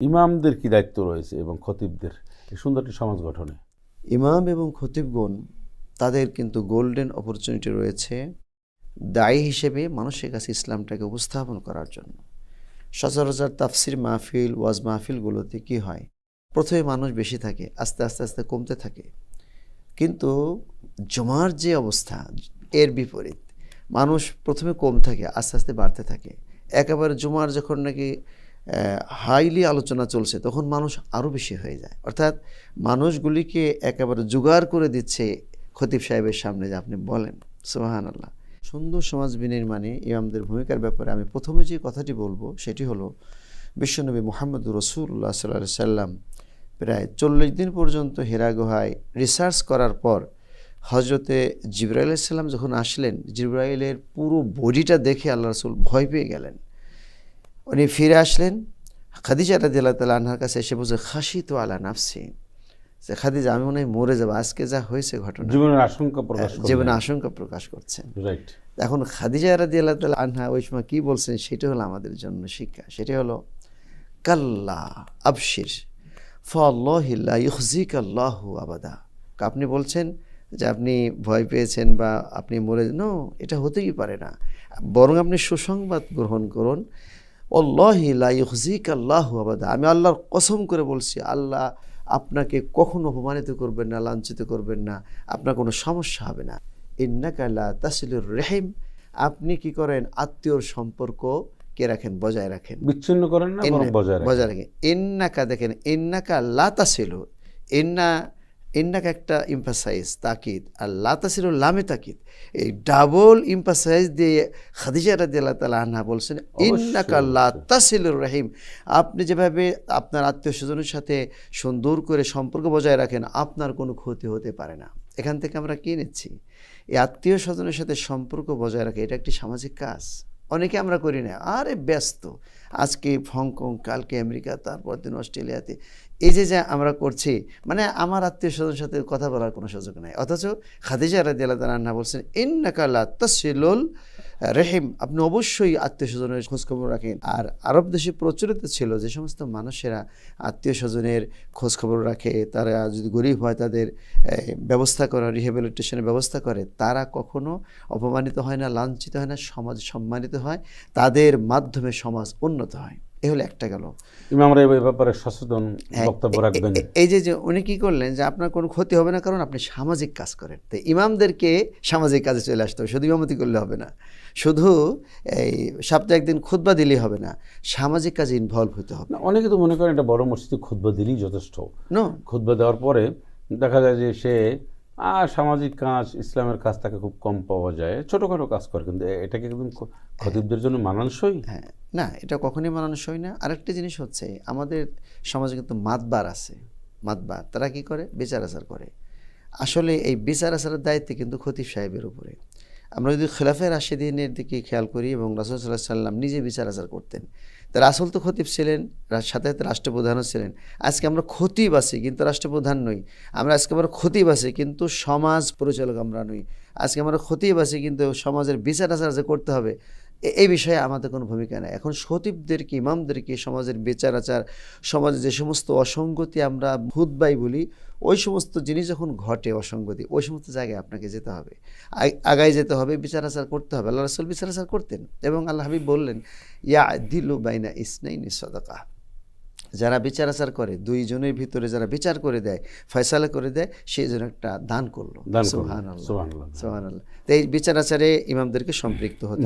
ইমামদের কি দায়িত্ব রয়েছে এবং খতিবদের? সুন্দর একটি সমাজ গঠনে। ইমাম এবং খতিবগণ, তাদের কিন্তু গোল্ডেন অপরচুনিটি রয়েছে দায়ী হিসেবে মানুষের কাছে ইসলামটাকে উপস্থাপন করার জন্য। সচরাচর তাফসির মাহফিল, ওয়াজ মাহফিলগুলোতে কি হয়? প্রথমে মানুষ বেশি থাকে, আস্তে আস্তে আস্তে কমতে থাকে। কিন্তু জমার যে অবস্থা, এর বিপরীত। মানুষ প্রথমে কম থাকে, আস্তে আস্তে বাড়তে থাকে। একেবারে জুমার যখন নাকি হাইলি আলোচনা চলছে, তখন মানুষ আরও বেশি হয়ে যায়। অর্থাৎ মানুষগুলিকে একেবারে জোগাড় করে দিচ্ছে খতিব সাহেবের সামনে যে আপনি বলেন। সোহান আল্লাহ সুন্দর সমাজ বিনির্মাণে ইমামদের ভূমিকার ব্যাপারে আমি প্রথমে যে কথাটি বলব, সেটি হলো বিশ্বনবী মোহাম্মদ রসুল্লাহ সাল্লাহ সাল্লাম প্রায় চল্লিশ দিন পর্যন্ত হেরা গুহায় রিসার্চ করার পর হজরতে জিব্রাইল সাল্লাম যখন আসলেন, জিব্রাইলের পুরো বডিটা দেখে আল্লাহ রসুল ভয় পেয়ে গেলেন। উনি ফিরে আসলেন। খাদিজা রাদিয়াল্লাহু তাআলা আনহার কাছে এসে বলছে খাসি তো আলা নাফসি। যে খাদিজা আমি মনে হয় মরে যাব। আজকে যা হয়েছে ঘটনা জীবনের আশঙ্কা প্রকাশ করলেন। জীবনে আশঙ্কা প্রকাশ করছেন রাইট এখন খাদিজা রাদিয়াল্লাহু তাআলা আনহা ওই সময় কী বলছেন সেটা হলো আমাদের জন্য শিক্ষা। সেটা হলো কাল্লা আবশির ফল্লাহিল্লা ইউজিক আল্লাহু আবাদা। আপনি বলছেন যে আপনি ভয় পেয়েছেন বা আপনি মরে নো এটা হতেই পারে না। বরং আপনি সুসংবাদ গ্রহণ করুন। আল্লাহু আবাদা। আমি আল্লাহর কসম করে বলছি আল্লাহ আপনাকে কখনো অপমানিত করবেন না লাঞ্ছিত করবেন না আপনার কোনো সমস্যা হবে না। ইন্নাকাল্লা তাসিলুর রেহিম। আপনি কি করেন? আত্মীয়র সম্পর্ক কে রাখেন? বজায় রাখেন। বিচ্ছিন্ন করেন না বজায় রাখেন। বজায় রাখেন। ইন্নাকা দেখেন ইন্নাকা লাতাসিল ইন্না ইন্নাকা একটা ইম্পাসাইজ তাকিদ আর লাতাসিল লামে তাকিদ। এই ডাবল ইম্পাসাইজ দিয়ে খাদিজা রাদিয়াল্লাহু তালা আনহা বলছেন ইন্নাকা লাতাসিলুর রহিম। আপনি যেভাবে আপনার আত্মীয় স্বজনের সাথে সুন্দর করে সম্পর্ক বজায় রাখেন আপনার কোনো ক্ষতি হতে পারে না। এখান থেকে আমরা কি নিচ্ছি? এই আত্মীয় স্বজনের সাথে সম্পর্ক বজায় রাখে এটা একটি সামাজিক কাজ। অনেকে আমরা করি না। আরে ব্যস্ত। আজকে হংকং, কালকে আমেরিকা, তারপর দিন অস্ট্রেলিয়াতে। এই যে, যা আমরা করছি মানে আমার আত্মীয় স্বজনের সাথে কথা বলার কোনো সুযোগ নাই। অথচ খাদিজা রাজি আল্লাহ তালা বলছেন ইন্নাকাল্লা তসিলুল রেহিম, আপনি অবশ্যই আত্মীয় স্বজনের খোঁজখবর রাখেন। আর আরব দেশে প্রচলিত ছিল যে সমস্ত মানুষেরা আত্মীয় স্বজনের খোঁজখবর রাখে, তারা যদি গরিব হয় তাদের ব্যবস্থা করা রিহেবিলিটেশনের ব্যবস্থা করে, তারা কখনো অপমানিত হয় না, লাঞ্ছিত হয় না, সমাজ সম্মানিত হয়, তাদের মাধ্যমে সমাজ উন্নত হয়। এ হলো একটা গেল। ইমামরা এই ব্যাপারে সচেতন হ্যাঁ, বক্তব্য রাখবেন। এই যে যে উনি কি করলেন যে আপনার কোনো ক্ষতি হবে না কারণ আপনি সামাজিক কাজ করেন। তো ইমামদেরকে সামাজিক কাজে চলে আসতে হবে শুধু ইমামতি করলে হবে না। শুধু এই সপ্তাহে একদিন খুতবা দিলেই হবে না সামাজিক কাজে ইনভলভ হতে হবে। না, অনেকে তো মনে করেন এটা বড় মসজিদে খুদ্া দিলেই যথেষ্ট। নো খুদ্া দেওয়ার পরে দেখা যায় যে সে আর সামাজিক কাজ ইসলামের কাজ তাকে খুব কম পাওয়া যায়। ছোটোখাটো কাজ করে, কিন্তু এটাকে একদম খতিবদের জন্য মানানসই? হ্যাঁ না, এটা কখনই মানানসই না। আরেকটা জিনিস হচ্ছে, আমাদের সমাজে কিন্তু মাতবার আছে। মাতবার, তারা কি করে? বিচার আচার করে। আসলে এই বিচার আচারের দায়িত্বে কিন্তু খতিব সাহেবের উপরে। আমরা যদি খেলাফে রাশেদিনের দিকে খেয়াল করি এবং রাসুল সাল্লাহ সাল্লাম নিজে বিচার আচার করতেন। তা রাসুল তো খতিব ছিলেন সাথে সাথে রাষ্ট্রপ্রধানও ছিলেন। আজকে আমরা খতিব আছি, কিন্তু রাষ্ট্রপ্রধান নই। আমরা আজকে আমরা খতিব আছি, কিন্তু সমাজ পরিচালক আমরা নই। আজকে আমরা খতিব আছি, কিন্তু সমাজের বিচার আচার যে করতে হবে এই বিষয়ে আমাদের কোনো ভূমিকা নেই। এখন সতীবদেরকে ইমামদেরকে সমাজের বিচার আচার সমাজে যে সমস্ত অসঙ্গতি আমরা ভূতবাই বলি ওই সমস্ত জিনিস যখন ঘটে অসঙ্গতি ওই সমস্ত জায়গায় আপনাকে যেতে হবে। আগায় যেতে হবে বিচার আচার করতে হবে। আল্লাহ রসুল বিচার আচার করতেন এবং আল্লাহ হাবিব বললেন ইয়া দিলু বাইনা ইসনাইনি সদাকা। যারা বিচার আচার করে দুইজনের ভিতরে যারা বিচার করে দেয় ফয়সালা করে দেয় সেই জন্য একটা দান করল। করল। সুবহানাল্লাহ। সুবহানাল্লাহ। সুবহানাল্লাহ। তো এই বিচার আচারে ইমামদেরকে সম্পৃক্ত হতে।